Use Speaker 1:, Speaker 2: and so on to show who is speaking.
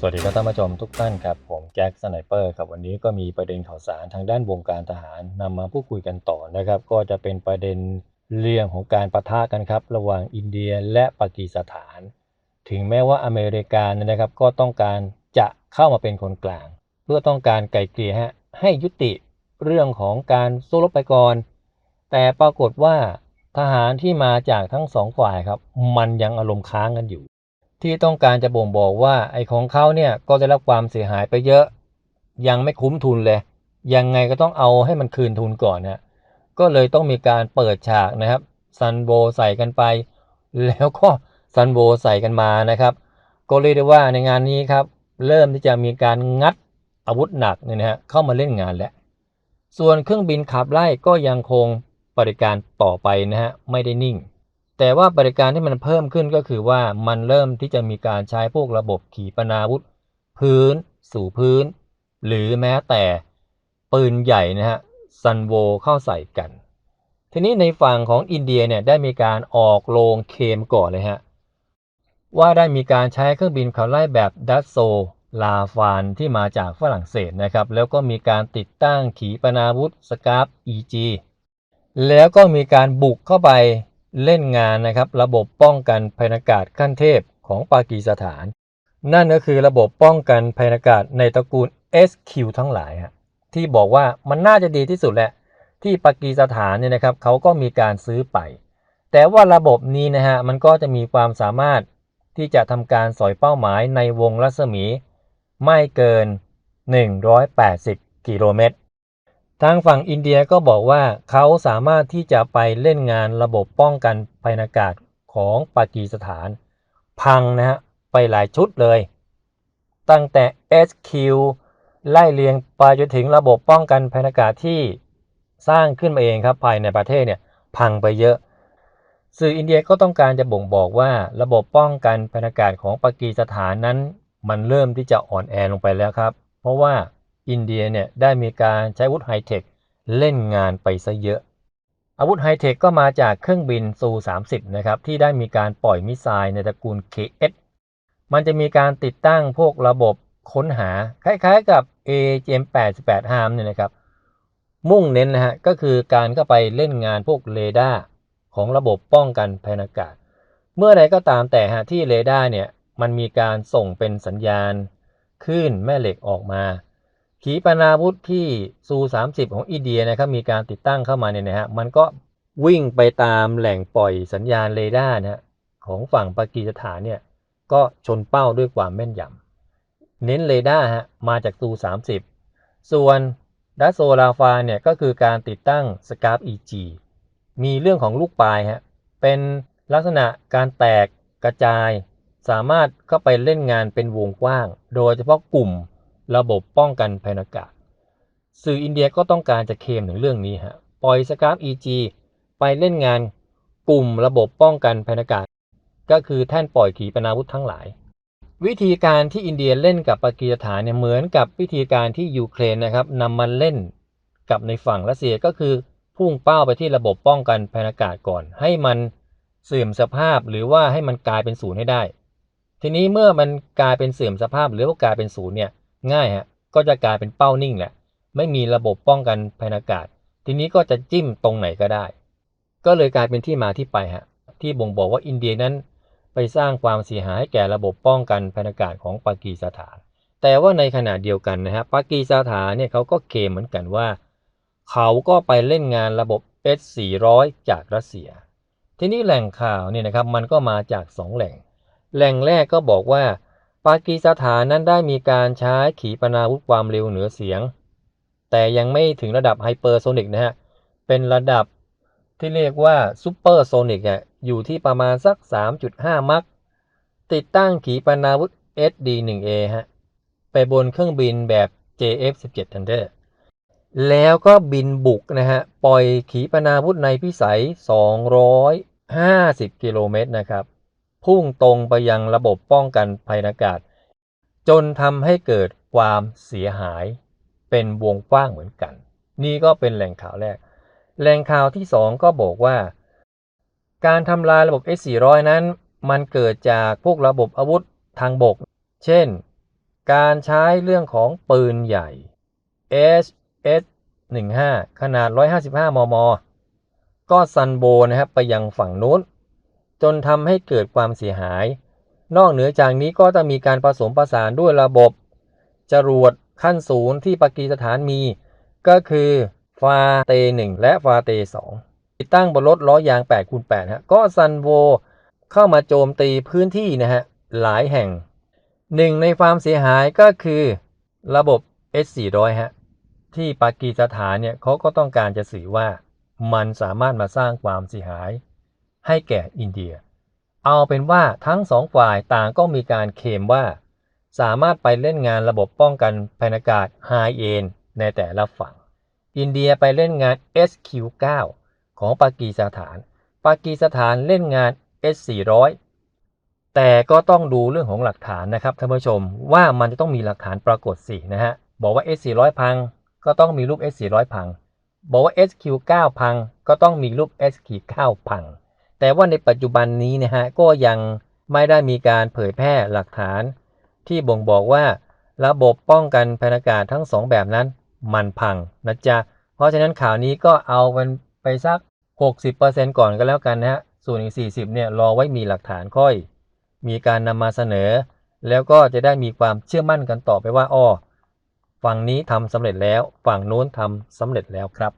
Speaker 1: สวัสดีครับท่านผู้ชมทุกท่านครับ ผมแจ็คสไนเปอร์ครับวันนี้ก็มีประเด็นข่าวสารทางด้านวงการทหารนำมาพูดคุยกันต่อนะครับ ก็จะเป็นประเด็นเรื่องของการประทะกันครับ ระหว่างอินเดียและปากีสถาน ถึงแม้ว่าอเมริกาเนยนะครับ ก็ต้องการจะเข้ามาเป็นคนกลาง เพื่อต้องการไกลเกลี่ยฮะให้ยุติเรื่องของการสู้รบไปก่อนแต่ปรากฏว่าทหารที่มาจากทั้งสองฝ่ายครับ มันยังอารมณ์ค้างกันอยู่ ที่ต้องการจะบ่งบอกว่าไอ้ของเขาเนี่ยก็ได้รับความเสียหายไปเยอะ ยังไม่คุ้มทุนเลย ยังไงก็ต้องเอาให้มันคืนทุนก่อนนะก็เลยต้องมีการเปิดฉากนะครับซันโบใส่กันไป แล้วก็ซันโบใส่กันมานะครับ ก็เรียกได้ว่าในงานนี้ครับ เริ่มที่จะมีการงัดอาวุธหนักเนี่ยนะฮะเข้ามาเล่นงานแล้วส่วนเครื่องบินขับไล่ก็ยังคงบริการต่อไปนะฮะไม่ได้นิ่ง แต่ว่าบริการที่มันเพิ่มขึ้นก็คือว่ามันเริ่มที่จะมีการใช้พวกระบบขีปนาวุธ พื้น สู่พื้น หรือแม้แต่ปืนใหญ่นะฮะซันโวเข้าใส่กัน ทีนี้ในฝั่งของอินเดียเนี่ยได้มีการออกโรงเคมก่อนเลยฮะว่าได้มีการใช้เครื่องบินขับไล่แบบดัสโซลาฟานที่มาจากฝรั่งเศสนะครับ แล้วก็มีการติดตั้งขีปนาวุธสกาฟ EG แล้วก็มีการบุกเข้าไป เล่นงานนะครับระบบป้องกันภัยอากาศขั้นเทพของปากีสถาน นั่นก็คือระบบป้องกันภัยอากาศในตระกูล SQ ทั้งหลายฮะที่บอกว่ามันน่าจะดีที่สุดแหละที่ปากีสถานเนี่ยนะครับเขาก็มีการซื้อไป แต่ว่าระบบนี้นะฮะมันก็จะมีความสามารถที่จะทำการสอยเป้าหมายในวงรัศมี ไม่เกิน 180 กิโลเมตร ทางฝั่งอินเดียก็บอกว่าเขาสามารถที่จะไปเล่นงานระบบป้องกันภัยอากาศของปากีสถาน พังนะฮะไปหลายชุดเลย ตั้งแต่ SQ ไล่เลียงไปจนถึงระบบป้องกันภัยอากาศที่สร้างขึ้นมาเองครับภายในประเทศเนี่ยพังไปเยอะ สื่ออินเดียก็ต้องการจะบ่งบอกว่าระบบป้องกันภัยอากาศของปากีสถานนั้น มันเริ่มที่จะอ่อนแอลงไปแล้วครับ เพราะว่า อินเดียเนี่ยได้มีการใช้อาวุธไฮเทคเล่นงานไปซะเยอะ อาวุธไฮเทคก็มาจากเครื่องบินซู 30 นะครับ ที่ได้มีการปล่อยมิสไซล์ในตระกูล KS มันจะมีการติดตั้งพวกระบบค้นหา คล้ายๆกับ AGM88 HARM เนี่ยนะครับ มุ่งเน้นนะฮะ ก็คือการเข้าไปเล่นงานพวกเรดาร์ของระบบป้องกันภัยอากาศ เมื่อใดก็ตามแต่ฮะที่เรดาร์เนี่ยมันมีการส่งเป็นสัญญาณคลื่นแม่เหล็กออกมา ขีปนาวุธที่ซู30 ของอินเดียนะครับมีการติดตั้งเข้ามาเนี่ยนะฮะมันก็วิ่งไปตามแหล่งปล่อยสัญญาณเรดาร์นะฮะของฝั่งปากีสถานเนี่ยก็ชนเป้าด้วยความแม่นยำเน้นเรดาร์ฮะมาจากซู30 ส่วนดัสโซลาฟาเนี่ยก็คือการติดตั้งสกาฟ EG มีเรื่องของลูกปลายฮะเป็นลักษณะการแตกกระจาย สามารถเข้าไปเล่นงานเป็นวงกว้าง โดยเฉพาะกลุ่ม ระบบป้องกันภัยอากาศ สื่ออินเดียก็ต้องการจะเคลมถึงเรื่องนี้ฮะ ปล่อยสกาฟ EG ไปเล่นงานกลุ่มระบบป้องกันภัยอากาศ ก็คือแท่นปล่อยขีปนาวุธทั้งหลาย วิธีการที่อินเดียเล่นกับปากีสถานเนี่ยเหมือนกับวิธีการที่ยูเครนนะครับนำมาเล่นกับในฝั่งรัสเซียก็คือพุ่งเป้าไปที่ระบบป้องกันภัยอากาศก่อน ให้มันเสื่อมสภาพหรือว่าให้มันกลายเป็นศูนย์ให้ได้ ทีนี้เมื่อมันกลายเป็นเสื่อมสภาพหรือว่ากลายเป็นศูนย์เนี่ย ง่ายฮะก็จะกลายเป็นเป้านิ่งแหละไม่มีระบบป้องกันภัยอากาศ ทีนี้ก็จะจิ้มตรงไหนก็ได้ ก็เลยกลายเป็นที่มาที่ไปฮะที่บ่งบอกว่าอินเดียนั้น ไปสร้างความเสียหายให้แก่ระบบป้องกันภัยอากาศของปากีสถาน แต่ว่าในขณะเดียวกันนะฮะปากีสถานเนี่ยเขาก็เคมเหมือนกันว่า เขาก็ไปเล่นงานระบบ S400 จากรัสเซีย ทีนี้แหล่งข่าวเนี่ยนะครับมันก็มาจาก 2 แหล่ง แหล่งแรกก็บอกว่า ปากีสถานนั้นได้มีการใช้ขีปนาวุธความเร็วเหนือเสียง แต่ยังไม่ถึงระดับไฮเปอร์โซนิกนะฮะ เป็นระดับที่เรียกว่าซูเปอร์โซนิกอะอยู่ที่ประมาณสัก 3.5 มักติดตั้งขีปนาวุธ SD-1A ฮะ ไปบนเครื่องบินแบบ JF-17 Thunder แล้วก็บินบุกนะฮะ ปล่อยขีปนาวุธในพิสัย 250 กิโลเมตรนะครับ พุ่งตรงไปยังระบบป้องกันภัยอากาศ จนทำให้เกิดความเสียหายเป็นวงกว้างเหมือนกัน นี่ก็เป็นแหล่งข่าวแรก แหล่งข่าวที่ 2 ก็บอกว่า การทำลายระบบ S400 นั้น มันเกิดจากพวกระบบอาวุธทางบก เช่น การใช้เรื่องของปืนใหญ่ HS 15 ขนาด 155 มม ก็ซันโบนะครับไปยังฝั่งนู้น จนทำให้เกิดความเสียหาย นอกเหนือจากนี้ก็จะมีการผสมผสานด้วยระบบ จรวดขั้นศูนย์ที่ปากีสถานมี ก็คือฟาเต1และฟาเต2ติดตั้งบนรถล้อยาง8คูณ8ฮะก็ซันโวเข้ามาโจมตีพื้นที่นะฮะหลายแห่งหนึ่งในความเสียหายก็คือระบบ S400 ฮะที่ปากีสถานเนี่ยเขาก็ต้องการจะสื่อว่ามันสามารถมาสร้างความเสียหาย ให้แก่อินเดีย เอาเป็นว่าทั้งสองฝ่ายต่างก็มีการเคลมว่า สามารถไปเล่นงานระบบป้องกันภัยอากาศ High End ในแต่ละฝั่ง อินเดียไปเล่นงาน SQ9 ของปากีสถาน ปากีสถานเล่นงาน S400 แต่ก็ต้องดูเรื่องของหลักฐานนะครับท่านผู้ชมว่ามันจะต้องมีหลักฐานปรากฏสินะฮะบอกว่า S400 พังก็ต้องมีรูป S400 พัง บอกว่า SQ9 พังก็ต้องมีรูป SQ9 พัง แต่ว่าในปัจจุบันนี้นะฮะก็ยังไม่ได้มีการเผยแพร่หลักฐาน ที่บ่งบอกว่าระบบป้องกันภัยอากาศทั้งสองแบบนั้น มันพังนะจ๊ะ เพราะฉะนั้นข่าวนี้ก็เอากันไปสัก 60%ก่อนก็แล้วกันนะฮะ ส่วนอีก 40เนี่ยรอไว้มีหลักฐานค่อย มีการนำมาเสนอ แล้วก็จะได้มีความเชื่อมั่นกันต่อไปว่าอ้อฝั่งนี้ทำสำเร็จแล้ว ฝั่งโน้นทำสำเร็จแล้วครับ